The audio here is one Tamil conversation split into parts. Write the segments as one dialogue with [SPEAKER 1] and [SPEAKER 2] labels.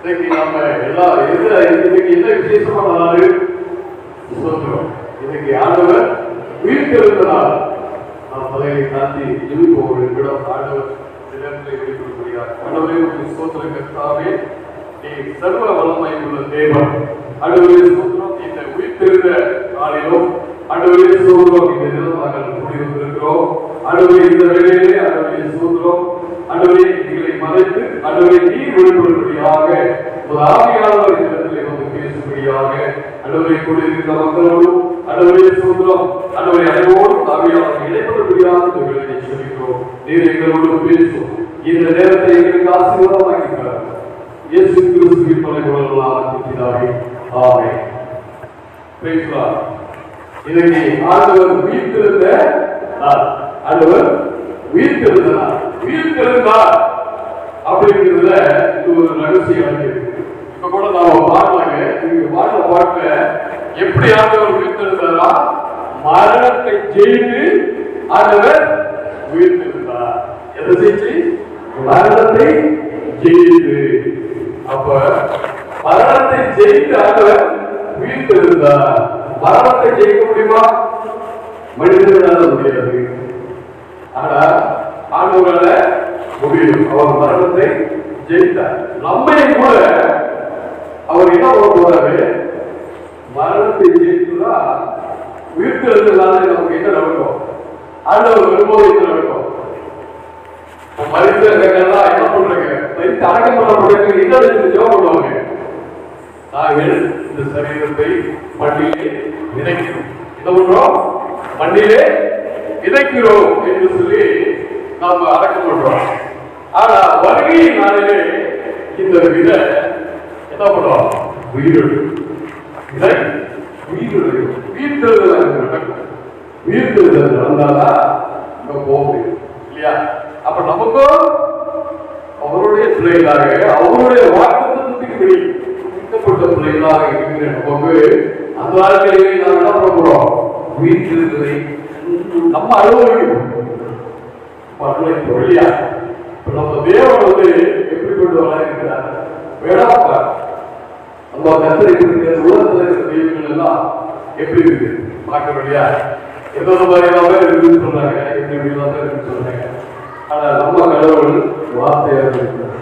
[SPEAKER 1] இன்னைக்கு நம்ம எல்லா எதுல இன்னைக்கு என்ன விசேஷமான நாள்? சொல்றோம். இன்னைக்கு ஆண்டவர் உயிர்த்தெழுந்த நாள் நாம் தலையை தாண்டி ஜெபிப்போம் ஒரு நிமிடம் ஆண்டவர் நிலங்களை வெளிப்படுத்துகிறார். ஆண்டவரே உங்கள் சோதனை கர்த்தாவே. நீ சர்வ வளமை உள்ள தேவன். ஆண்டவரே சோதனம் இந்த உயிர்த்தெழுந்த நாளிலும் ஆண்டவரே சோதனம் இந்த நிலம் நாங்கள் கூடி வந்திருக்கிறோம் ஆண்டவரே இந்த வேலையிலே ஆண்டவரே சோதனம் ஆண்டவரே எங்களை மறைத்து அன்றுவரை நீர் வெளிப்படும்படியாக ஒரு ஆவியானவர் இடத்திலே வந்து பேசும்படியாக ஆண்டவரை கூடியிருக்கிற மக்களோடும் ஆண்டவரே சோத்திரம் ஆண்டவரை அனைவோடும் ஆவியானவர் இணைப்பதற்குரியாக இந்த சொல்லிக்கிறோம் நீர் எங்களோடு பேசும். இந்த நேரத்தை எங்களுக்கு ஆசீர்வாதமாக்கிறார் இயேசு கிறிஸ்துவின் தொலை கொள்ளலாம் பிதாவே ஆமென் இன்னைக்கு ஆண்டவர் உயிர்த்திருந்த ஆண்டவர் உயிர்த்திருந்தார் உயிர்த்தெழுந்தார் அப்படிங்கிறதுல இது ஒரு ரகசியம் இப்ப கூட நாம பாடலாங்க நீங்க பாடல பாட்டுல எப்படி ஆண்டவர் உயிர்த்தெழுந்தாரா மரணத்தை ஜெயித்து ஆண்டவர் உயிர்த்தெழுந்தார் எதை செஞ்சு மரணத்தை ஜெயித்து. அப்ப மரணத்தை ஜெயித்து ஆண்டவர் உயிர்த்தெழுந்தார் மரணத்தை ஜெயிக்க முடியுமா? மனிதர்களால முடியாது. ஆனா ஆண்டவரால முடியும் அவர் மரணத்தை ஜெயித்தார். நம்மை கூட அவர் என்ன போறாரு? மரணத்தை ஜெயித்துதா? உயிர்த்தெழுந்ததால நமக்கு என்ன நடக்கும்? ஆண்டவர் வரும்போது என்ன நடக்கும்? இப்ப மனிதர்கள்லாம் என்ன பண்றாங்க மனித அடக்கம் பண்ணப்படுறதுக்கு என்ன ஜோம் பண்ணுவாங்க. நாங்கள் இந்த சரீரத்தை மண்ணிலே விதைக்கிறோம் என்ன பண்றோம்? மண்ணிலே விதைக்கிறோம் என்று சொல்லி நாம் அடக்கம் பண்றோம். ஆனா வருகை நாளிலே இந்த விதை என்ன பண்ணுவோம் உயிரிழக்கும். விதை உயிரிழக்கும். உயிர்த்தெழுதல் நடக்கும். உயிர்த்தெழுதல் நடந்தாதான் நம்ம போக முடியும் இல்லையா? அப்ப நமக்கும் அவருடைய பிள்ளைகளாக அவருடைய வாக்குத்தத்துக்கு மீட்கப்பட்ட பிள்ளைகளாக இருக்கிற நமக்கு அந்த வாழ்க்கையிலே நாம் என்ன பண்ண போறோம்? உயிர்த்தெழுதலை நம்ம அனுபவிக்கணும் அனுபவிக்கிறோம் இல்லையா இப்ப நம்ம தேவன் வந்து எப்படி எப்படிப்பட்டவர்களாக இருக்கிறார் வேணாப்பா நம்ம கத்தரை இருக்கிற உலகத்தில் இருக்கிற தெய்வங்கள் எல்லாம் எப்படி இருக்கு பார்க்கணும் வழியா ஏதோ மாதிரி எல்லாம் இருக்குன்னு சொல்றாங்க எப்படி இப்படிலாம் எல்லாம் இருக்குன்னு சொல்றாங்க ஆனா நம்ம கடவுள் வார்த்தையாக இருக்கிறார்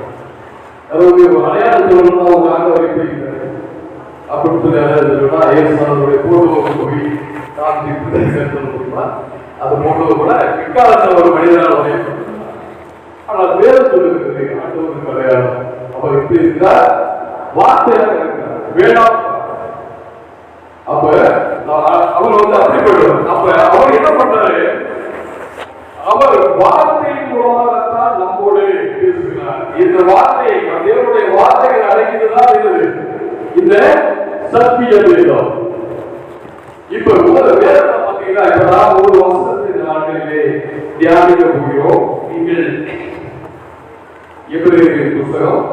[SPEAKER 1] அதாவது ஒரு அடையாளம் சொல்லணும்னா அவங்க ஆக எப்படி அப்படின்னு சொல்லி அடையாளம் சொல்லணும்னா ஏசுமானுடைய போட்டோவை போய் காமிச்சு இப்படி சொல்ல முடியுமா அது போட்டோவை கூட பிற்காலத்தில் ஒரு மனிதனால் உதவி ஆனால் வேதம் சொல்லுகிறது ஆண்டவருக்கு அடையாளம் அவர் எப்படி இருக்கிறார் வார்த்தையாக இருக்கிறார். வேணாம் அப்ப அவர் வந்து அப்படி போயிடுவார். அப்ப அவர் என்ன பண்றாரு? அவர் வார்த்தையின் மூலமாகத்தான் நம்மோடு பேசுகிறார். இந்த வார்த்தை தேவனுடைய வார்த்தைகள் அடங்கியதுதான் இது. இந்த சத்திய வேதம். இப்ப முதல் வேதத்தை பார்த்தீங்கன்னா இப்ப நான் ஒரு வருஷத்து நாட்களிலே தியானிக்க போகிறோம் நீங்கள் எப்படி புத்தகம்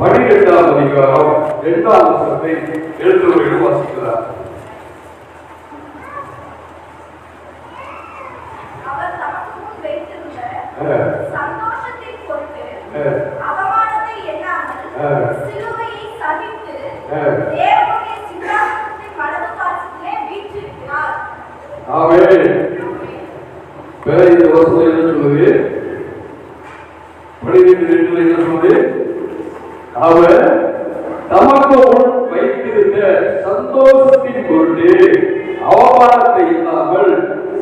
[SPEAKER 1] பனிரெண்டாம் அதிகாரம் இரண்டாம் வருஷத்தை எழுத்துறையில் வாசிக்கிறார்
[SPEAKER 2] அவமானத்தை எண்ணாமல். சிலுவையை சகித்து. தேவனுடைய சிங்காசனத்தின் வலது பாசத்திலே வீற்றிருக்கிறார்
[SPEAKER 1] ஆமென் வேற இந்த வருஷம் என்ன சொல்லுது? பனிரெண்டு ரெண்டுல என்ன சொல்லுது? அவர் தமக்கு முன் வைத்திருந்த சந்தோஷத்தின் பொருட்டு அவமானத்தை இல்லாமல்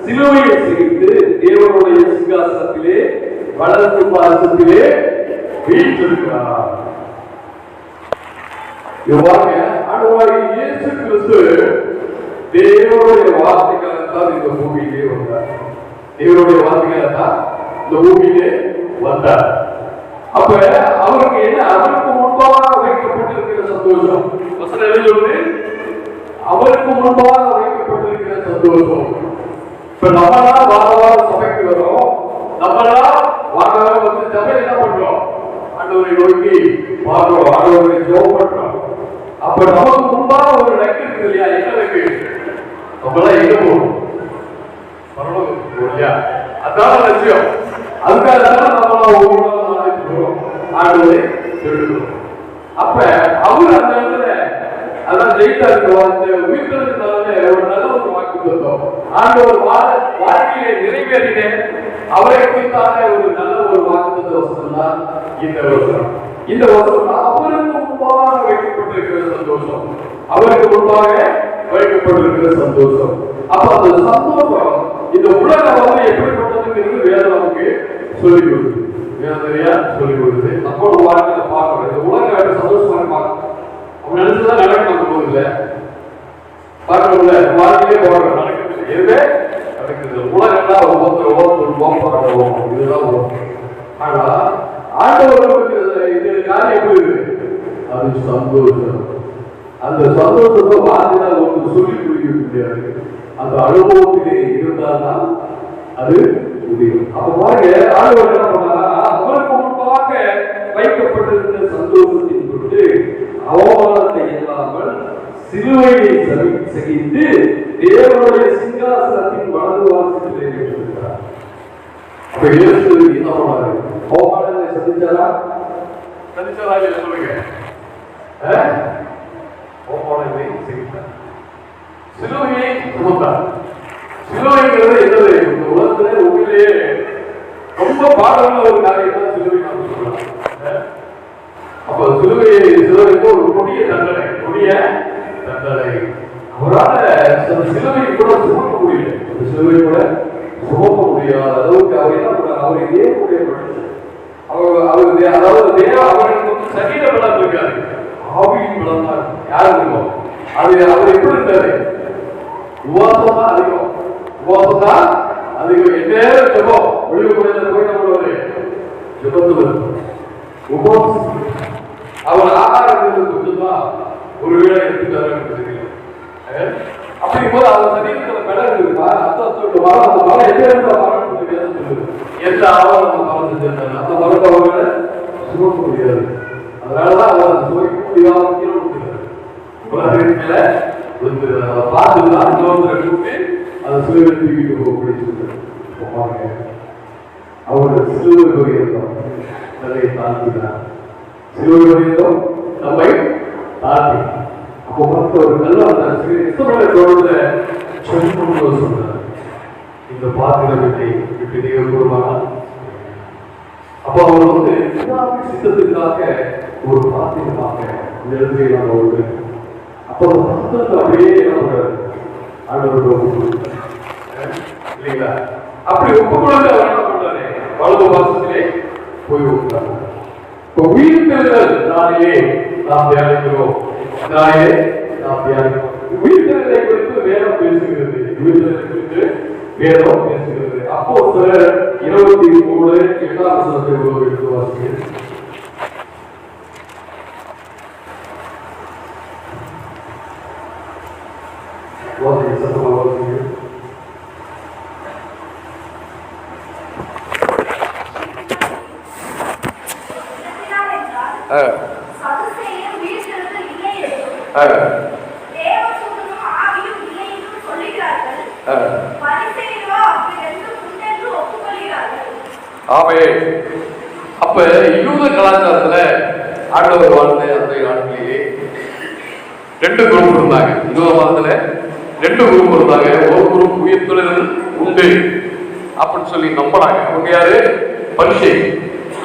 [SPEAKER 1] சிலுவையை சிரித்து தேவனுடைய சிங்காசனத்திலே வளர்ந்து பாசத்திலே வீற்றிருக்கிறார். இவ்வாறு ஆண்டவராகிய இயேசு கிறிஸ்து தேவனுடைய வார்த்தைகளால் இந்த பூமியிலே வந்தார். தேவனுடைய தான் இந்த பூமியிலே வந்தார். அப்ப அவருக்கு என்ன அவருக்கு முன்பாக வைக்கப்பட்டிருக்கிற சந்தோஷம்? வசனம் என்ன சொல்லுது? அவருக்கு முன்பாக வைக்கப்பட்டிருக்கிற சந்தோஷம். இப்ப நம்மளா வார வாரம் சபைக்கு வரோம். நம்மளா வார வாரம் வந்து சபை என்ன பண்றோம்? ஆண்டவரை நோக்கி பார்க்கிறோம். ஆண்டவரை ஜெபம் பண்றோம். அப்ப நமக்கு முன்பாக ஒரு ரெக்கு இருக்கு இல்லையா? என்ன ரெக்கு நம்மளாம் எங்க போகணும் பரலோகத்துக்கு போகணும் இல்லையா அதான் அதுக்காக தான் நம்மளாம் ஒவ்வொரு அப்ப அவர் அந்த இடத்துல அதான் ஸ்ட்ரைட்டா இருக்கும் இந்த உயிர்த்தெழுந்தாலே ஒரு நல்ல ஒரு வாக்கு கொடுத்தோம். ஆண்டவர் வாழ்க்கையை நிறைவேறினேன் அவரை குறித்தான ஒரு நல்ல ஒரு வாக்கு வசனம் தான் இந்த வசனம். இந்த வசனம் அவருக்கு முன்பாக வைக்கப்பட்டிருக்கிற சந்தோஷம். அவருக்கு முன்பாக வைக்கப்பட்டிருக்கிற சந்தோஷம். அப்ப அந்த சந்தோஷம் இந்த உலக வந்து எப்படிப்பட்ட எப்படிப்பட்டதுங்கிறது வேதம் நமக்கு சொல்லிக் கொடுக்குது. வேதம் நிறையா சொல்லிக் கொடுக்குது. நம்ம ஒரு வாழ்க்கையில பார்க்கணும். இந்த உலகம் வேற சந்தோஷமா பார்க்கணும் அவன் நினைச்சதான் நடக்க நம்ம இல்லை பார்க்கணும்ல வாழ்க்கையே போறோம் நடக்கிறது எதுவே? நடக்குது உலகம்லாம் ஒவ்வொருத்தர் ஒவ்வொருத்தர் போப்பாடுவோம் இதுதான் வரும் ஆனா ஆண்டவர்களுக்கு இது காரியம் எப்படி இருக்கு அது சந்தோஷம். அந்த சந்தோஷத்தை வார்த்தையால் ஒன்று சொல்லி புரிய முடியாது அந்த அனுபவத்திலே இருந்தால்தான் அது முடியும். அப்ப பாருங்க ஆண்டவர் என்ன அவருக்கு முன்பாக வைக்கப்பட்டிருந்த சந்தோஷத்தின் பொருட்டு அவமானத்தை இல்லாமல் சிலுவையை சகி- சகித்து தேவனுடைய சிங்காசனத்தின் வலது வாசத்திலே வைத்திருக்கிறார். அப்ப இயேசு என்ன பண்ணாரு அவமானத்தை சந்திச்சாரா? சந்திச்சாரா சொல்லுங்க? அவமானத்தை சகித்தார். சிலுவையை சுமந்தார் சிலுவைங்கிறது என்னது? உலகத்துல உண்மையிலேயே ஒரு காரியம் தான் சிலுவை அப்ப சிலுவையை சிலுவைக்கு ஒரு கொடிய தண்டனை கொடிய தண்டனை. அவரால் அந்த சிலுவை கூட சுமக்க முடியல. அந்த சிலுவை கூட சுமக்க முடியாத அளவுக்கு அவர் என்ன பண்ணார் அவரை கூடிய மனுஷன் அவர் அவர் அதாவது தேவ அவருக்கு வந்து சரீர பலம் இருக்காரு ஆவியின் பலம் தான். யார் யாருக்கு அது அவர் எப்படி இருந்தாரு? உபவாசம் தான் அதிகம் உபாசம் தான் அதுக்கு எந்நேரம் ஜபம் ஒளிவு குறைந்த போய் நம்மளோட ஜபத்து இருக்கும் உபவாசம் அவர் ஆகாரத்தில் கொஞ்சமா ஒரு வேளை எடுத்துட்டாரு தெரியும் அப்படி போது அவர் சரீரத்தில் பலம் இருக்குப்பா அத்தத்தோட மரம் அந்த மரம் எங்க இருந்த மரம் சொல்லுது எந்த ஆவணம் அந்த மரம் செஞ்சிருந்தாங்க அந்த மரத்தை அவங்க சுமக்க முடியாது. அதனாலதான் அவர் அந்த சுவைக்க முடியாத கீழே விட்டுறாரு உலகத்துல வந்து பார்த்துதான் கூப்பிட்டு அந்த சிலுவை தூக்கிட்டு போகக்கூடிய சொல்றாரு இப்ப பாருங்க சிலுவை பரியந்தம் தன்னை தாழ்த்தினார் சிலுவை நம்மை தாழ்த்தி அப்போ பார்த்து ஒரு நல்ல அந்த இஷ்டப்பட தோணுத சொன்னார் இந்த பாத்திரத்தை விட்டு நீங்க கூறுவாங்க அப்போ அவர் வந்து பிதாவின் சித்தத்துக்காக ஒரு பாத்திரமாக இந்த இடத்துல நம்ம ஒரு அப்போ அந்த பாத்திரத்தை அப்படியே என்ன பண்றாரு ஆண்டவருக்கு ஒப்பு கொடுத்தார். அஹ் இல்லைங்களா அப்படி ஒப்பு கொடுத்து அவர் என்ன பண்றாரு வலது வாசத்திலே போய் உட்கார்ந்தார் இப்போ உயிர்த்தெழுதல் நாளிலே நாம் தியானிக்கிறோம் நாளிலே நாம் தியானிக்கிறோம் உயிர்த்தெழுதலை குறித்து வேதம் பேசுகிறது உயிர்த்தெழுதலை குறித்து வேதம் பேசுகிறது அப்போ சிலர் இருபத்தி மூணு எட்டாம் வசனத்தை ஒரு எடுத்து வாசிக்கிறேன் வாசிங்க சத்தமா வாசிங்க
[SPEAKER 2] எதனால் என்றால்,
[SPEAKER 1] ஆ,
[SPEAKER 2] சதுசேயர் உயிர்த்தெழுதல் இல்லை என்றும்,
[SPEAKER 1] ஆ,
[SPEAKER 2] தேவதூதனும் ஆவியும் இல்லை என்றும் சொல்லுகிறார்கள்.
[SPEAKER 1] ஆ.
[SPEAKER 2] பரிசேயரோ அவ்விரண்டும் ஆ. ஆ.
[SPEAKER 1] ஆமே அப்ப யூத கலாச்சாரத்துல ஆண்டவர் வாழ்ந்த அந்த நாட்களிலே ரெண்டு குரூப் இருந்தாங்க. யூத மதத்துல ரெண்டு குரூப் இருந்தாங்க. ஒரு குரூப் உயிர்த்தொழில் உண்டு அப்படின்னு சொல்லி நம்பினாங்க அவங்க யாரு? பரிசை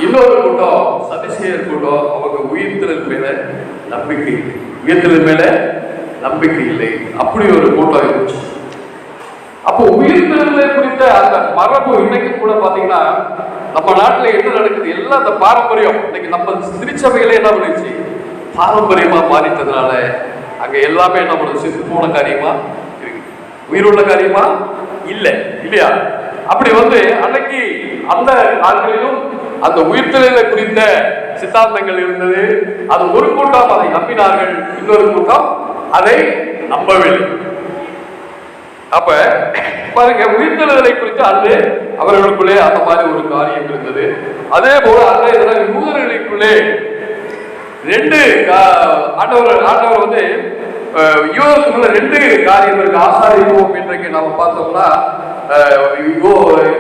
[SPEAKER 1] இன்னொரு கூட்டம் சதிசேகர் கூட்டம். அவங்க உயிர்த்தெழுதல் மேல நம்பிக்கை இல்லை. மேல நம்பிக்கை இல்லை. அப்படி ஒரு கூட்டம் இருந்துச்சு. அப்போ உயிர்த்தெழுதலை குறித்த அந்த மரபு இன்னைக்கு கூட பாத்தீங்கன்னா நம்ம நாட்டுல என்ன நடக்குது? எல்லாம் அந்த பாரம்பரியம். இன்னைக்கு நம்ம திருச்சபையில என்ன பண்ணிச்சு பாரம்பரியமா மாறிட்டதுனால அங்க எல்லாமே நம்மளோட சித்து போன காரியமா உயிர் உயிருள்ள காரியமா? இல்லை. இல்லையா? அப்படி வந்து அன்னைக்கு அந்த நாட்களிலும் அந்த உயிர்த்தலை குறித்த சித்தாந்தங்கள் இருந்தது. அது ஒரு கூட்டம் அதை நம்பினார்கள் இன்னொரு கூட்டம் அதை நம்பவில்லை. அப்ப பாருங்க உயிர்த்தெழுதலை குறித்து அன்று அவர்களுக்குள்ளே அந்த மாதிரி ஒரு காரியம் இருந்தது. அதே போல அன்றைய தினம் யூதர்களுக்குள்ளே ரெண்டு கா- ஆண்டவர் ஆண்டவர் வந்து அஹ், ரெண்டு காரியம் இருக்கு. ஆசாரியம் இன்றைக்கு நாம பார்த்தோம்னா அஹ், யோ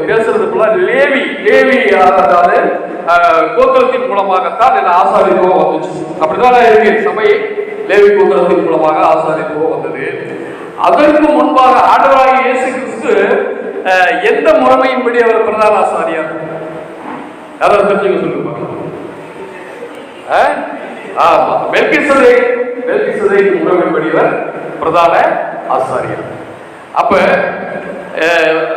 [SPEAKER 1] பேசுறதுக்குள்ள லேவி லேவி அதாவது அஹ், கோத்திரத்தின் மூலமாகத்தான் என்ன ஆசாரியம் வந்துச்சு. அப்படிதான் இருக்கு? சபை லேவி கோத்திரத்தின் மூலமாக ஆசாரியத்துவம் வந்தது. அதற்கு முன்பாக ஆண்டவராகிய இயேசு கிறிஸ்து எந்த முறைமையின்படி அவர் பிரதான ஆசாரியார்? யாராவது தெரிஞ்சுக்க சொல்லுங்க ஆமா. மெல்கிசதை மெல்கிசதை முறைமைப்படி பிரதான ஆசாரியர். அப்ப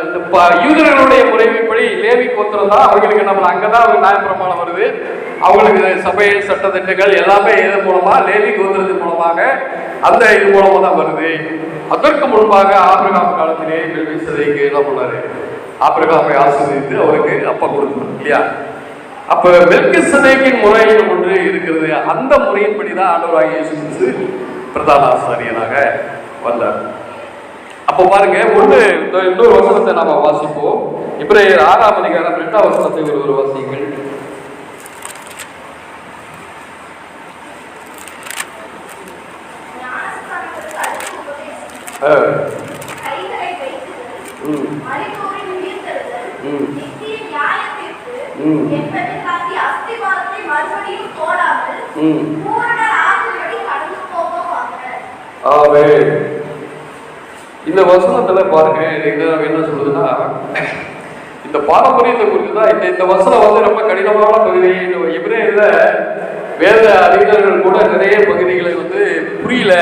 [SPEAKER 1] இந்த ப- யூதர்களுடைய முறைமைப்படி லேவி கோத்திரம் தான். அவங்களுக்கு நம்ம அங்கதான் அவங்க நியாயப்பிரமாணம் வருது. அவங்களுக்கு சபை சட்டத்திட்டங்கள் எல்லாமே இது மூலமா லேவி கோத்திரத்தின் மூலமாக அந்த இது மூலமா தான் வருது. அதற்கு முன்பாக ஆபிரகாம் காலத்திலே மெல்கிசதைக்கு என்ன பண்ணாரு? ஆபிரகாமை ஆசிரியத்து அவருக்கு அப்பா கொடுக்கணும் இல்லையா? அப்ப மெல்கிசதேக்கின் முறை ஒன்று இருக்கிறது. அந்த முறையின்படி தான் ஆண்டவராகிய இயேசு பிரதான ஆசாரியனாக வந்தார். அப்போ பாருங்க ஒன்று இன்னொரு வசனத்தை நாம வாசிப்போம். இப்ரேயர் ஆறாம் அதிகாரம் இரண்டாம் வசனத்தை ஒரு ஒரு வாசியுங்கள். ம்,
[SPEAKER 2] மரித்தோரின் உயிர்த்தெழுதல்,
[SPEAKER 1] ம்.
[SPEAKER 2] நித்திய
[SPEAKER 1] ம்.
[SPEAKER 2] என்பதற்காகிய அஸ்திவாரத்தை மறுபடியும் போடாமல் கடந்து
[SPEAKER 1] இந்த வசனத்துல பாருங்க என்ன சொல்லுதுன்னா இந்த பாரம்பரியத்தை குறித்து தான் இந்த இந்த வசனம் வந்து ரொம்ப கடினமான பகுதி. இந்த எபிரேயர்ல வேத அறிஞர்கள் கூட நிறைய பகுதிகளை வந்து புரியல.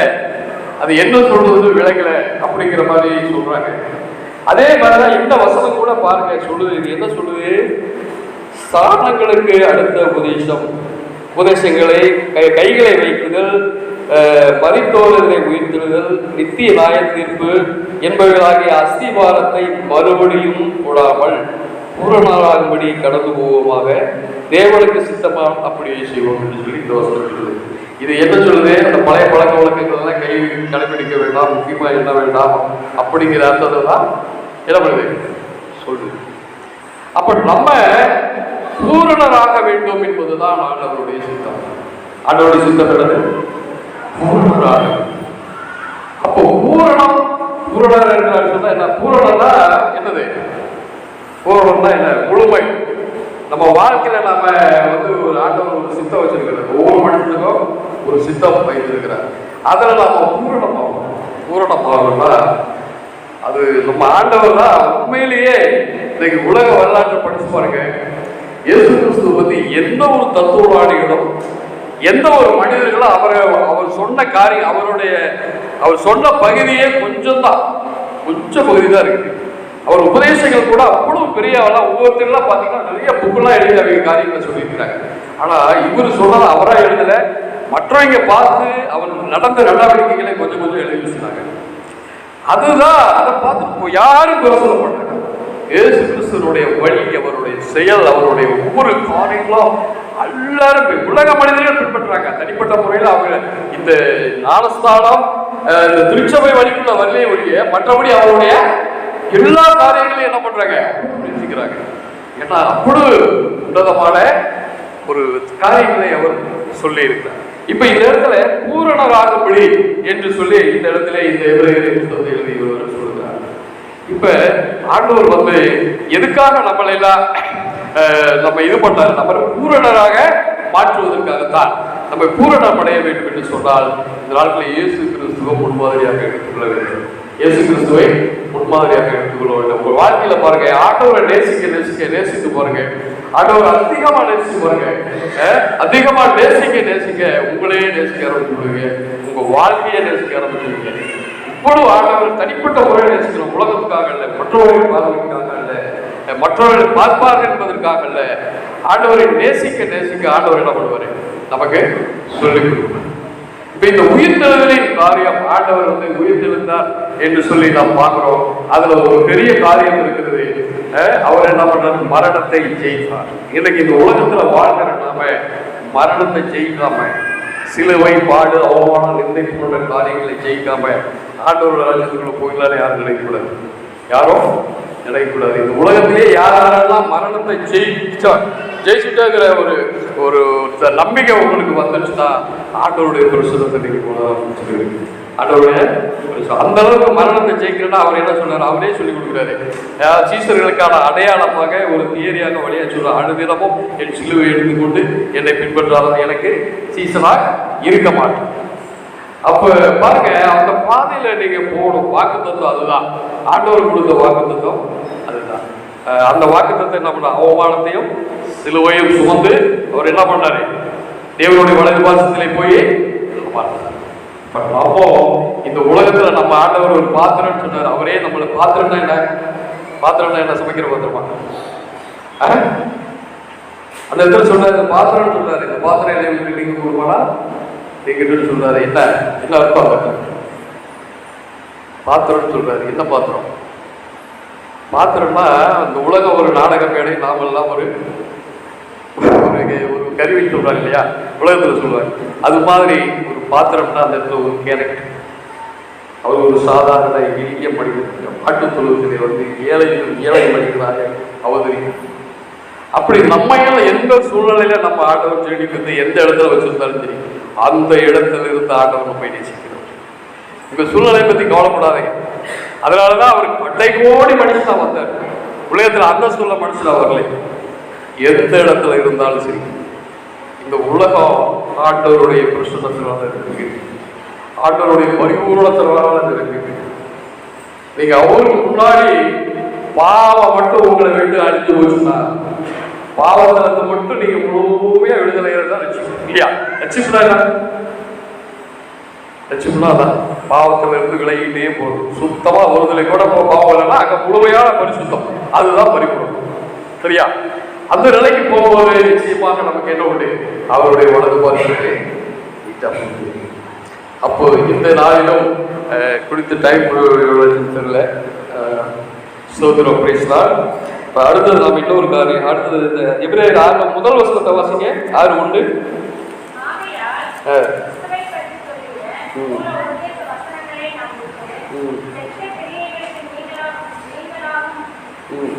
[SPEAKER 1] அது என்ன சொல்றது விளங்கல அப்படிங்கிற மாதிரி சொல்றாங்க. அதே மாதிரிதான் இந்த வசனம் கூட பாருங்க சொல்லுது. இது என்ன சொல்லுது? சாதனங்களுக்கு அடுத்த உபதேசம். உபதேசங்களை கைகளை வைக்குதல் மதித்தோழர்களை மரித்தோர்களை உயிர்த்தெழுதல் நித்திய நியாய தீர்ப்பு என்பவைகளாகிய அஸ்திவாரத்தை மறுபடியும் கூடாமல் பூரணாகும்படி கடந்து போவோமாக தேவனுக்கு சித்தமா அப்படியே செய்வோம் என்று சொல்லி இந்த வசனம் இது என்ன சொல்லுது? அந்த பழைய பழக்க வழக்கங்கள்லாம் கை கடைபிடிக்க வேண்டாம் முக்கியமா என்ன வேண்டாம் அப்படிங்கிற அர்த்தத்தை தான் என்ன பண்ணுது? சொல்லுது. அப்ப நம்ம பூரணராக வேண்டும் என்பதுதான் ஆண்டவருடைய சித்தம். ஆண்டவருடைய சித்தம் என்னது? பூரணராக. அப்போ பூரணம் பூரணர் என்றால் சொன்னா என்ன? பூரணம்னா என்னது? பூரணம்னா என்ன? முழுமை. நம்ம வாழ்க்கையில நாம வந்து ஒரு ஆண்டவர் ஒரு சித்தம் வச்சிருக்கிறார். ஒவ்வொரு மனுஷனுக்கும் ஒரு சித்தம் வைத்திருக்கிறார். பூரணம் நாம பூரணமாகும் பூரணமாகணும்னா அது நம்ம ஆண்டவர் தான் உண்மையிலேயே இன்னைக்கு உலக வரலாற்றை படிச்சு பாருங்க. இயேசு கிறிஸ்து வந்து எந்த ஒரு தத்துவவாதிகளும் எந்த ஒரு மனிதர்களும் அவரை அவர் சொன்ன காரியம் அவருடைய அவர் சொன்ன பகுதியே கொஞ்சம் தான் கொஞ்சம் பகுதி தான் இருக்கு. அவர் உபதேசங்கள் கூட அவ்வளவு ஆளாக ஒவ்வொருத்தரெல்லாம் பார்த்தீங்கன்னா நிறைய புக்கெல்லாம் எழுதி அவங்க காரியங்களை சொல்லியிருக்கிறாங்க. ஆனா இவர் சொன்னது அவரா எழுதல. மற்றவங்க பார்த்து அவர் நடந்த நடவடிக்கைகளை கொஞ்சம் கொஞ்சம் எழுதி சொன்னாங்க அதுதான் அதை பார்த்து இப்போ யாரும் பிரசனம் பண்ணாங்க இயேசு கிறிஸ்துவனுடைய வழி அவருடைய செயல் அவருடைய ஒவ்வொரு காரியங்களும் எல்லாரும் உலக மனிதர்கள் பின்பற்றாங்க. தனிப்பட்ட முறையில் அவங்க இந்த ஞானஸ்தானம் இந்த திருச்சபை வழிக்குள்ள வரலே ஒழிய மற்றபடி அவருடைய எல்லா காரியங்களையும் என்ன பண்றாங்க? புரிஞ்சுக்கிறாங்க ஏன்னா அவ்வளவு உன்னதமான ஒரு காரியங்களை அவர் சொல்லி இருக்கிறார் இப்ப இந்த இடத்துல பூரணராகும்படி என்று சொல்லி இந்த இடத்துல இந்த எழுதி ஒருவர் சொல்லுகிறார் இப்ப ஆண்டவர் வந்து எதுக்காக நம்மளை எல்லாம் நம்ம இது பண்ணார்? நம்ம பூரணராக மாற்றுவதற்காகத்தான். நம்ம பூரணம் அடைய வேண்டும் என்று சொன்னால் இந்த நாட்களில் இயேசு கிறிஸ்துவை முன்மாதிரியாக எடுத்துக்கொள்ள வேண்டும். இயேசு கிறிஸ்துவை முன்மாதிரியாக எடுத்துக்கொள்ள வேண்டும். உங்கள் வாழ்க்கையில பாருங்க ஆண்டவரை நேசிக்க நேசிக்க நேசித்து பாருங்க. ஆண்டவர் அதிகமா நேசித்து பாருங்க. அதிகமாக அதிகமா நேசிக்க நேசிக்க உங்களையே நேசிக்க ஆரம்பிச்சுடுவீங்க உங்க வாழ்க்கையை நேசிக்க ஆரம்பிச்சுடுவீங்க இப்பொழுது ஆண்டவர் தனிப்பட்ட முறையில் நேசிக்கிறோம்? உலகத்துக்காக அல்ல மற்றவர்கள் பார்வைக்காக அல்ல மற்றவர்கள் பார்ப்பார்கள் என்பதற்காக அல்ல. ஆண்டவரை நேசிக்க நேசிக்க ஆண்டவர் என்ன பண்ணுவார்? நமக்கு சொல்லிக் கொடுப்பார். இப்ப இந்த உயிர்த்தெழுதலின் காரியம் ஆண்டவர் வந்து உயிர்த்தெழுந்தார் என்று சொல்லி நாம் பார்க்கிறோம். அதுல ஒரு பெரிய காரியம் இருக்கிறது. அவர் என்ன பண்றாரு? மரணத்தை ஜெயித்தார் இன்னைக்கு இந்த உலகத்துல வாழ்கிற நாம மரணத்தை ஜெயிக்காம சிலுவை பாடு அவமானம் நிந்தை போன்ற காரியங்களை ஜெயிக்காம ஆண்டவர் ராஜ்யத்துக்குள்ள போயிடலாம் யாரும் நினைக்கக்கூடாது. யாரும் நினைக்கக்கூடாது. இந்த உலகத்திலே யார் யாரெல்லாம் மரணத்தை ஜெயிச்சா ஜெயிச்சுட்டாங்கிற ஒரு ஒரு நம்பிக்கை உங்களுக்கு வந்துச்சுன்னா ஆண்டவருடைய பிரசுரத்தை நீங்க போட சொல்லியிருக்கு ஆண்டவருடைய அந்த அளவுக்கு மரணத்தை ஜெயிக்கிறேன்னா அவர் என்ன சொன்னார் அவரே சொல்லி கொடுக்குறாரு. சீசர்களுக்கான அடையாளமாக ஒரு தியரியாக வழியா சொல்ற அனுதினமும் என் சிலுவை எடுத்துக்கொண்டு என்னை பின்பற்றாத எனக்கு சீசனாக இருக்க மாட்டேன். அப்ப பாருங்க அந்த பாதையில நீங்க போகணும். வாக்கு தத்துவம் அதுதான். ஆண்டவர் கொடுத்த வாக்கு தத்துவம் அதுதான் அந்த வாக்கு தத்துவம் என்ன பண்ண? அவமானத்தையும் சிலுவையும் சுமந்து அவர் என்ன பண்ணாரு? தேவனுடைய வலது பாசத்திலே போய் உட்கார்ந்தார். அப்போ இந்த உலகத்துல நம்ம ஆண்டவர் ஒரு பாத்திரம் சொன்னார். அவரே நம்மள பாத்திரம்னா என்ன? பாத்திரம்னா என்ன? சமைக்கிற பாத்திரமா? அந்த இடத்துல சொன்னார் இந்த பாத்திரம் சொன்னார். இந்த பாத்திரம் எல்லாம் வீட்டுக்கு நீங்க கொடுப்பானா எங்கிட்ட சொல்றாரு என்ன என்ன அர்த்தம் பாத்திரம்னு சொல்றாரு என்ன பாத்திரம்? பாத்திரம்னா இந்த உலகம் ஒரு நாடக மேடை நாம எல்லாம் ஒரு ஒரு கருவி சொல்றாங்க இல்லையா? உலகத்துல சொல்றாங்க. அது மாதிரி ஒரு பாத்திரம்னா அந்த இடத்துல ஒரு கேரக்டர் அவர் ஒரு சாதாரண எளிய மனிதன். பாட்டு தொழுவத்திலே வந்து ஏழை ஏழை மனிதனாக அவதரிக்கும் அப்படி நம்ம எந்த சூழ்நிலையில நம்ம ஆண்டவர் செடி வந்து எந்த இடத்துல வச்சிருந்தாலும் சரி அந்த இடத்துல இருந்து ஆண்டவர் நம்ம நேசிக்கிறோம் உங்க சூழ்நிலையை பத்தி கவலைப்படாதீங்க அதனாலதான் அவர் கொட்டை கோடி மனுஷனாக வந்தார். உலகத்தில் அந்த சூழ்நிலை மனுஷனாக வரலை. எந்த இடத்துல இருந்தாலும் சரி. இந்த உலகம் ஆண்டவருடைய பிரசுரத்தினால இருக்கு. ஆண்டவருடைய பரிபூர்ணத்தினால இருக்கு. நீங்க அவருக்கு முன்னாடி பாவம் மட்டும் உங்களை விட்டு அழிஞ்சு போச்சுன்னா பாவத்துல மட்டும் நீங்க முழுமையா விடுதலை தான் ரட்சிப்பு இல்லையா? ரட்சிப்புனா என்ன? ரட்சிப்புனா அதான். இருந்து விலகிட்டே போதும் சுத்தமா ஒருதலை கூட பாவம் இல்லைன்னா அங்க முழுமையான பரிசுத்தம். அதுதான் பரிபூர்ணம். சரியா? அந்த நிலைக்கு போகும்போது நிச்சயமாக நமக்கு என்ன உண்டு? அவருடைய வலது பார்த்து அப்போ இந்த நாளிலும் குறித்த டைம் தெரியல. அஹ், ஸ்தோத்திரம் இப்போ அடுத்தது நாம் இன்னொரு காரியம் அடுத்தது இந்த எபிரேயர் ஆறு முதல் வசனத்தை வாசிங்க ஆறு உண்டு
[SPEAKER 2] ஆகையால் கிறிஸ்துவை பற்றி
[SPEAKER 1] ம். ம். ம்.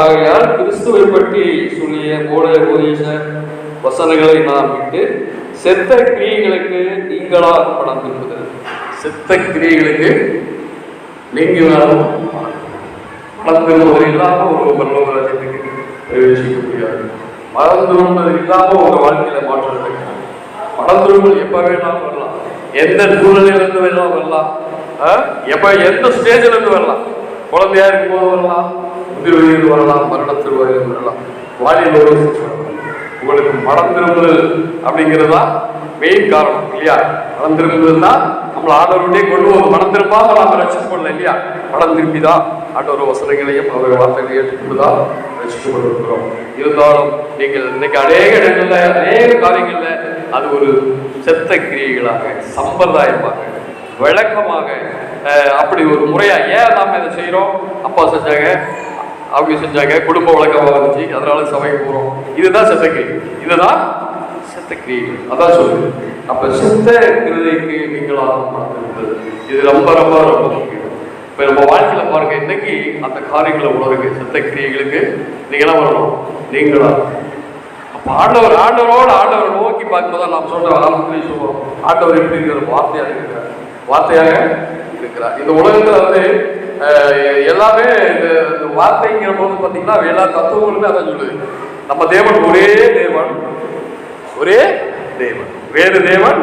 [SPEAKER 1] ஆகையால் சொல்லிய மூல உபதேச வசனங்களை நாம் விட்டு செத்த கிரியைகளுக்கு நீங்களா படம் திரும்புதல் சித்த கிரியைகளுக்கு நீங்கி பணம் திரும்புவது இல்லாம ஒரு பரலோக ராஜ்யத்துக்கு பிரவேசிக்க முடியாது. மனம் இல்லாமல் இல்லாம உங்க வாழ்க்கையில மாற்றம் கிடைக்கும் மனம் எப்ப வேணாலும் வரலாம். எந்த சூழ்நிலையில இருந்து வேணாலும் வரலாம். எப்போ எப்ப எந்த ஸ்டேஜ்ல இருந்து வரலாம். குழந்தையா இருக்கும் போது வரலாம் முதிர்வயது வரலாம். மரணத்தில் வரையில் வரலாம். வாலிப உங்களுக்கு மனம் திரும்புதல் அப்படிங்கிறது தான் மெயின் காரணம் இல்லையா? மனம் திரும்புதல் தான் நம்மளை ஆண்டவருடைய கொண்டு வந்து மனம் திரும்பாம நாம ரசிக்கப்படல இல்லையா? மனம் திரும்பி தான் ஆண்டவர் வசனங்களையும் அவருடைய வார்த்தைகளை ஏற்றுக்கொண்டுதா? தான் ரசிக்கப்பட்டிருக்கிறோம் இருந்தாலும் நீங்கள் இன்னைக்கு அநேக இடங்கள்ல அநேக காரியங்கள்ல அது ஒரு செத்த கிரியைகளாக சம்பிரதாயமாக விளக்கமாக அப்படி ஒரு முறையா ஏன் நாம இதை செய்கிறோம் அப்பா செஞ்சாங்க அவங்க செஞ்சாங்க குடும்ப வழக்கமாக வந்துச்சு அதனால சபைக்கு போறோம். இதுதான் செத்த கிரி இதுதான் செத்த அதான் சொல்லுது அப்ப சித்த கிருதைக்கு நீங்களாக மறந்துவிட்டது இது ரொம்ப ரொம்ப ரொம்ப முக்கியம். இப்ப நம்ம வாழ்க்கையில பாருங்க இன்னைக்கு அந்த காரியங்களை உணருங்க. சித்த கிரியைகளுக்கு நீங்களா வரணும். நீங்களா? அப்ப ஆண்டவர் ஆண்டவரோடு ஆண்டவர் நோக்கி பார்க்கும்போது நாம் சொல்ற ஆரம்பத்திலே சொல்லுவோம் ஆண்டவர் எப்படி இருக்கிற வார்த்தையாக இருக்கிறார். வார்த்தையாக இருக்கிறார். இந்த உலகத்துல வந்து எல்லாமே இந்த இந்த வார்த்தைங்கிற போது பார்த்தீங்கன்னா எல்லா தத்துவங்களுமே அதான் சொல்லுது. நம்ம தேவன் ஒரே தேவன். ஒரே தேவன். வேறு தேவன்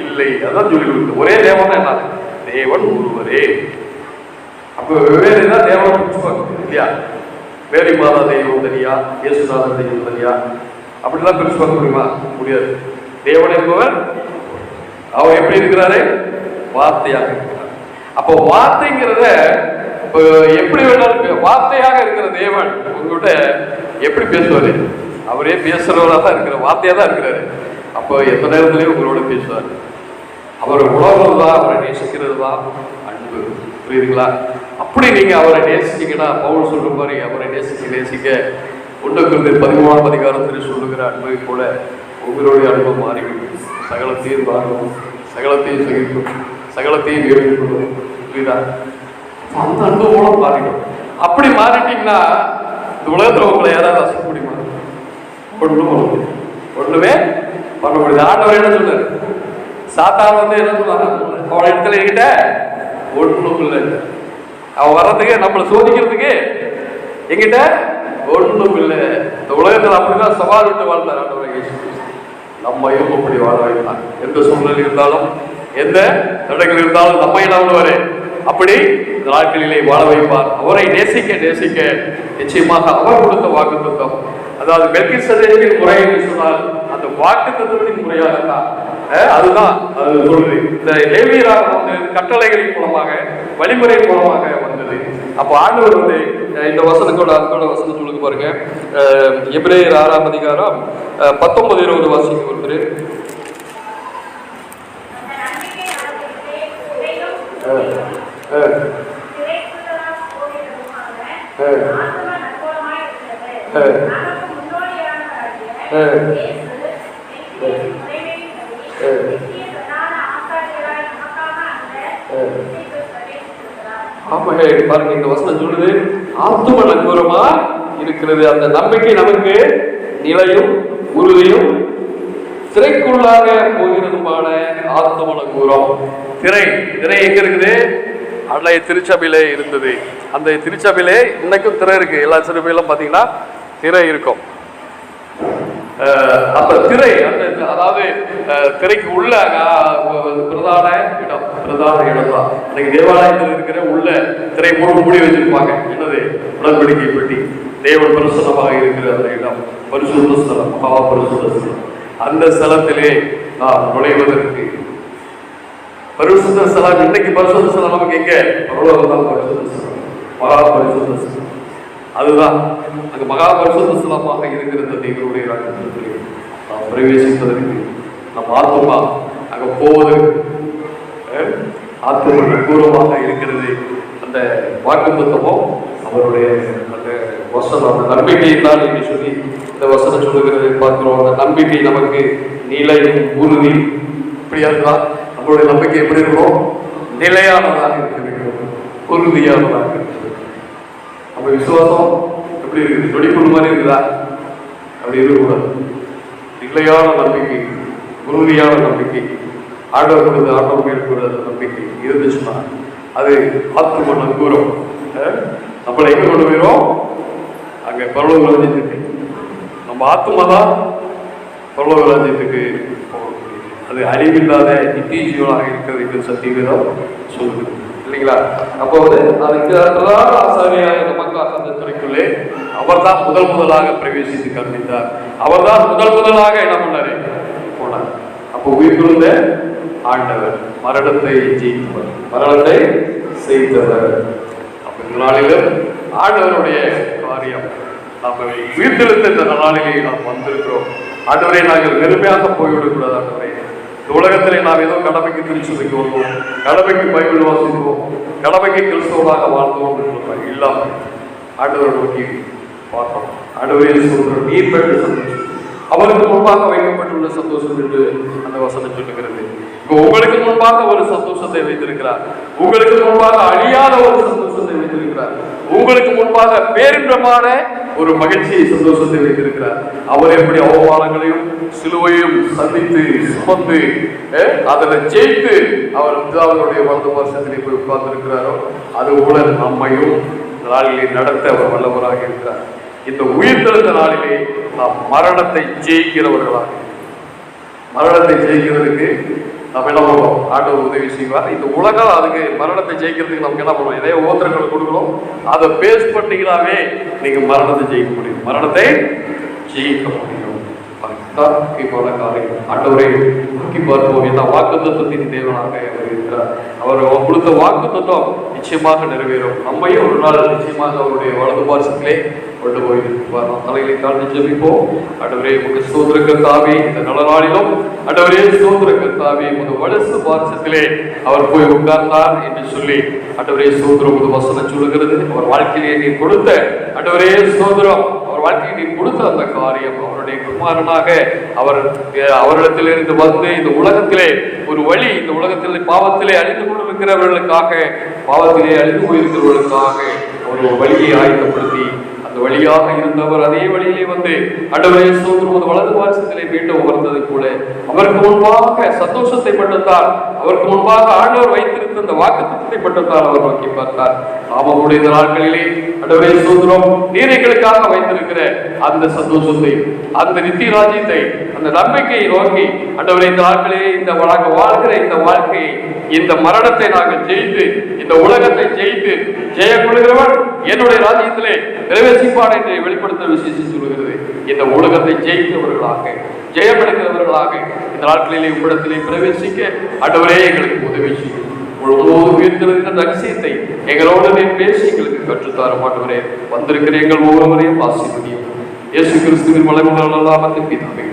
[SPEAKER 1] இல்லை. அதான் சொல்லி கொடுக்குது ஒரே தேவன் என்ன தேவன் ஒருவரே. அப்ப வெவ்வேறு தான் தேவனை பிரிச்சுப்பாங்க இல்லையா? வேரி மாதா தெய்வம் தனியா? இயேசுநாத தெய்வம் தனியா? அப்படிலாம் பிரிச்சு பார்க்க முடியுமா முடியாது. தேவன் என்பவர் அவர் எப்படி இருக்கிறாரு? வார்த்தையாக இருக்கிறார். அப்போ வார்த்தைங்கிறத இப்போ எப்படி வேணாலும் வார்த்தையாக இருக்கிற தேவன் உங்ககிட்ட எப்படி பேசுவாரு? அவரே பேசுறவராக தான் இருக்கிற வார்த்தையாக தான் இருக்கிறாரு. அப்போ எந்த நேரத்துலேயும் உங்களோட பேசுவார். அவர் உணர்வது தான் அவரை நேசிக்கிறது தான் அன்பு. புரியுதுங்களா? அப்படி நீங்க அவரை நேசிச்சீங்கன்னா பவுல் சொல்ற மாதிரி அவரை நேசிக்க நேசிக்க ஒன்றுக்கு பதிமூணாம் அதிகாரத்தில் சொல்லுகிற அன்பை போல உங்களுடைய அன்பு மாறிவிடும். சகலத்தையும் வாங்கும் சகலத்தையும் சகிக்கும் சகலத்தையும் ஏற்றுக்கொள்ளும் புரியுதா? அந்த அன்பு மூலம் மாறிடும். அப்படி மாறிட்டீங்கன்னா இந்த உலகத்தில் உங்களை யாராவது ரசிக்க ஒன்றும் ஒன்று ஒன்றுமே பண்ண முடியாது. ஆண்டவர் என்ன சொன்னாரு சாத்தான் வந்து என்ன சொன்னாங்க அவன் இடத்துல என்கிட்ட ஒன்றும் இல்லை. அவன் வர்றதுக்கு நம்மளை சோதிக்கிறதுக்கு என்கிட்ட ஒன்றும் இல்லை. இந்த உலகத்தில் அப்படிதான் சவால் விட்டு வாழ்ந்தார் ஆண்டவர் இயேசு நம்மையும் அப்படி வாழ வைத்தான் எந்த சூழ்நிலை இருந்தாலும் எந்த தடைகள் இருந்தாலும் நம்மை நாடுவாரு அப்படி இந்த நாட்களிலே வாழ வைப்பார். அவரை நேசிக்க நேசிக்க நிச்சயமாக அவர் கொடுத்த வாக்கு அதாவது மெல்கி சதேகின் முறை என்று சொன்னால் அந்த வாக்கு தத்துவத்தின் முறையாகத்தான் அதுதான் அது சொல்லுது இந்த லேவியராக வந்து கட்டளைகளின் மூலமாக வழிமுறை மூலமாக வந்தது. அப்போ ஆண்டவர் வந்து இந்த வசனத்தோட அதோட வசனம் சொல்லுங்க பாருங்க. எபிரேயர் ஆறாம் அதிகாரம் பத்தொன்பது இருபது வாசிக்க ஒருத்தர்.
[SPEAKER 2] அந்த
[SPEAKER 1] ஆமாங்க பாருங்க இந்த வசனம் சொல்லுது ஆத்தும நங்கூரமா இருக்கிறது அந்த நம்பிக்கை நமக்கு நிலையும் உறுதியும் திரைக்குள்ளாக போகிறதுமான ஆத்தும நங்கூரம் திரை திரை எங்க இருக்குது? அன்றைய திருச்சபையிலே இருந்தது. அந்த திருச்சபையிலே இன்னைக்கும் திரை இருக்கு. எல்லா சிறுபையிலும் பாத்தீங்கன்னா திரை இருக்கும். அந்த திரை அந்த அதாவது திரைக்கு உள்ள பிரதான இடம் பிரதான இடம் தான். இன்னைக்கு தேவாலயத்தில் இருக்கிற உள்ள திரை மூடி மூடி வச்சிருப்பாங்க. என்னது? உடன்படிக்கை பெட்டி. தேவன் பிரசனமாக இருக்கிற அந்த இடம். பரிசுத்த ஸ்தலம் மகா பரிசுத்த ஸ்தலம். அந்த ஸ்தலத்திலே நாம் நுழைவதற்கு. பரிசுத்த ஸ்தலம் இன்னைக்கு பரிசுத்த ஸ்தலம் நமக்கு எங்க? பரலோகம் பரிசுத்த ஸ்தலம். மகா பரிசுத்த ஸ்தலம். அதுதான். அங்கு மகா பரிசுத்த ஸ்தலமாக இருக்கிற இந்த தேவனுடைய ராஜ்யத்திலே நாம் பிரவேசிப்பதற்கு நம் ஆத்மா அங்கே போவதற்கு அஹ், இருக்கிறது அந்த வாக்குத்தத்தமும் அவருடைய அந்த வசனம் அந்த நம்பிக்கை தான் என்று சொல்லி இந்த வசனம் சொல்லுகிறது. பார்க்கிறோம் அந்த நம்பிக்கை நமக்கு நிலையும் உறுதி. இப்படியா இருந்தால் நம்மளுடைய நம்பிக்கை எப்படி இருக்கும் நிலையானதாக இருக்க வேண்டும் உறுதியானதாக இருக்க விசுவாசம் எப்படி இருக்குது? நொடிப்புள் மாதிரி இருக்குதா? அப்படி இருக்கக்கூடாது. நிலையான நம்பிக்கை உறுதியான நம்பிக்கை ஆண்டவர் கொடுத்து ஆண்டவர் மேற்கொள்ள நம்பிக்கை இருந்துச்சுன்னா அது ஆத்ம நங்கூரம் அஹ், நம்மளை எங்க கொண்டு போயிரும்? அங்க பரலோக ராஜ்யத்துக்கு. நம்ம ஆத்மா தான் பரலோக ராஜ்யத்துக்கு அது அறிவில்லாத நித்திய ஜீவனாக இருக்கிறது என்று சத்தியவேதம் சொல்லுது இல்லைங்களா அப்போ வந்து அதுக்கு பிரதான இந்த நமக்காக அந்த துறைக்குள்ளே அவர்தான் முதல் முதலாக பிரவேசித்து கற்பித்தார். அவர்தான் முதல் முதலாக என்ன பண்ணாரு? போனார். அப்போ உயிர்கொழுந்த ஆண்டவர் மரணத்தை ஜெயித்தவர். மரணத்தை செய்தவர். அப்போ இந்த நாளிலும் ஆண்டவருடைய காரியம். நாம் உயிர்த்தெழுத்த இந்த நாளிலே நாம் வந்திருக்கிறோம். ஆண்டவரை நாங்கள் வெறுமையாக போய்விடக்கூடாது. ஆண்டவரை உலகத்திலே நாம் ஏதோ கடமைக்கு திருச்சபைக்கு வந்தோம் கடமைக்கு பைபிள் வாசிப்போம் கடமைக்கு கிறிஸ்தவமாக வாழ்ந்தோம் என்று இல்லாமல் ஆண்டவரை நோக்கி பார்ப்போம். ஆண்டவரே சொல்ற நீர் பெற்ற சந்தோஷம். அவருக்கு முன்பாக வைக்கப்பட்டுள்ள சந்தோஷம் என்று அந்த வசனம் சொல்லுகிறது. இப்போ உங்களுக்கு முன்பாக ஒரு சந்தோஷத்தை வைத்திருக்கிறார். உங்களுக்கு முன்பாக அழியாத ஒரு சந்தோஷத்தை வைத்திருக்கிறார். உங்களுக்கு முன்பாக பேரின்பமான ஒரு மகிழ்ச்சியை சந்தோஷத்தை வைத்திருக்கிறார். அவர் எப்படி அவமானங்களையும் சிலுவையும் சந்தித்து சுமந்து அதில் ஜெயித்து அவர் பிதாவினுடைய வலது வருஷத்திலே போய் உட்கார்ந்திருக்கிறாரோ அது போல நம்மையும் நாளிலே நடத்த அவர் வல்லவராக இருக்கிறார். இந்த உயிர்த்தெழுந்த நாளிலே நாம் மரணத்தை ஜெயிக்கிறவர்களாக. மரணத்தை ஜெயிக்கிறதுக்கு நம்ம என்ன ஆண்டவர் உதவி செய்வார். இந்த உலகம் அதுக்கு மரணத்தை ஜெயிக்கிறதுக்கு நமக்கு என்ன பண்ணுவோம்? இதே ஓத்திரங்கள் கொடுக்கணும் அதை பேஸ் பண்ணீங்களாவே நீங்க மரணத்தை ஜெயிக்க முடியும். மரணத்தை ஜெயிக்க முடியும். அதுதான் முக்கியமான காரியம். ஆண்டவரை நோக்கி பார்ப்போம். என்ன வாக்கு தத்துவத்தின் தேவனாக அவர் இருக்கிறார். அவர் அவர் கொடுத்த வாக்கு தத்துவம் நிச்சயமாக நிறைவேறும். நம்மையும் ஒரு நாள் நிச்சயமாக அவருடைய வலது பாசத்திலே கொண்டு போய் இருப்பார் நாம் தலைகளை தாழ்ந்து ஜெபிப்போம். அடவரே உங்க சோதர தாவி. இந்த நல்ல நாளிலும் அடவரே சோதர கத்தாவே உங்க வலசு பாரசத்திலே அவர் போய் உட்கார்ந்தார் என்று சொல்லி அடவரே சோதரம் உங்க வசனம் சொல்லுகிறது. அவர் வாழ்க்கையிலே நீ கொடுத்த அடவரே சோதரம் அவர் வாழ்க்கையை நீ கொடுத்த அந்த காரியம் அவருடைய குமாரனாக அவர் அவரிடத்திலிருந்து வந்து இந்த உலகத்திலே ஒரு வழி இந்த உலகத்தில் பாவத்திலே அழிந்து கொண்டிருக்கிறவர்களுக்காக பாவத்திலே அழிந்து போயிருக்கிறவர்களுக்காக ஒரு வழியை ஆயத்தப்படுத்தி அந்த வழியாக இருந்தவர் அதே வழியிலே வந்து அண்டவரே சோதரும் வலது வாரசத்திலே மீண்டும் உணர்ந்தது போல அவருக்கு முன்பாக சந்தோஷத்தை மட்டும்தான் அவருக்கு முன்பாக ஆண்டவர் வைத்திருந்த அந்த வாக்குத்தத்தை மட்டும்தான் அவர் நோக்கி பார்த்தார். ஆமாவுடைய இந்த நாட்களிலே அண்டவரே சோதரம் நீரைகளுக்காக வைத்திருக்கிற அந்த சந்தோஷத்தை அந்த நித்திய ராஜ்யத்தை அந்த நம்பிக்கையை நோக்கி அண்டவரே இந்த நாட்களிலே இந்த வழங்க வாழ்கிற இந்த வாழ்க்கையை இந்த மரணத்தை நாங்கள் ஜெயித்து இந்த உலகத்தை ஜெயித்து ஜெயக்கொள்கிறவன் என்னுடைய ராஜ்யத்திலே பிரவேசிப்பான் என்று வெளிப்படுத்த விசேஷம் சொல்கிறது இந்த உலகத்தை ஜெயித்தவர்களாக ஜெயம் இந்த நாட்களிலே உம்மிடத்திலே பிரவேசிக்க ஆண்டவரே எங்களுக்கு உதவி செய்யும். முழுவதும் உயர்த்திருக்கிற ரகசியத்தை எங்களோடு நீர் பேசி எங்களுக்கு கற்றுத்தார மாட்டவரே வந்திருக்கிற எங்கள் ஒவ்வொருவரையும் ஆசீர்வதியும். இயேசு கிறிஸ்துவின் மலைமுறை நாமத்தில் பிதாவே.